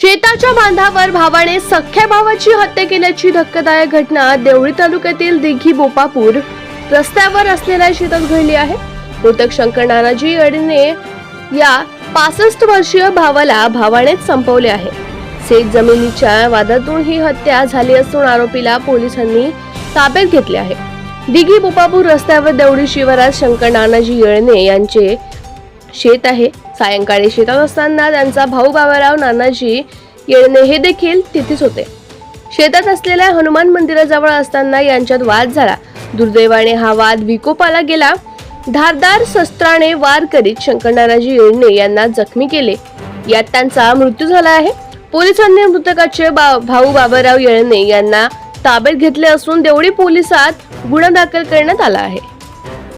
शेताच्या बांधावर भावाने सख्या भावाची हत्या केल्याची धक्कादायक घटना देवळी तालुक्यातील दिघी बोपापूर रस्त्यावर असलेल्या शेतात घडली आहे. मृतक शंकर नानाजी अडीने या पासष्ट वर्षीय भावाला भावानेच संपवले आहे. शेत जमिनीच्या वादातून ही हत्या झाली असून आरोपीला पोलिसांनी ताब्यात घेतले आहे. दिघी बोपापूर रस्त्यावर देवडी शिवारात शंकर नानाजी येळणे यांचे शेत आहे. सायंकाळी शेतात असताना त्यांचा भाऊ बाबाराव नानाजी येळणे हे देखील तिथेच होते. शेतात असलेल्या हनुमान मंदिराजवळ असताना यांच्यात वाद झाला. दुर्दैवाने हा वाद विकोपाला गेला. धारदार शस्त्राने वार करीत शंकर नानाजी येळणे यांना जखमी केले. यात त्यांचा मृत्यू झाला आहे. पोलिसांनी मृतकाचे बा- भाऊ बाबाराव येळणे यांना ताब्यात घेतले असून देवळी पोलिसात गुन्हा दाखल करण्यात आला आहे.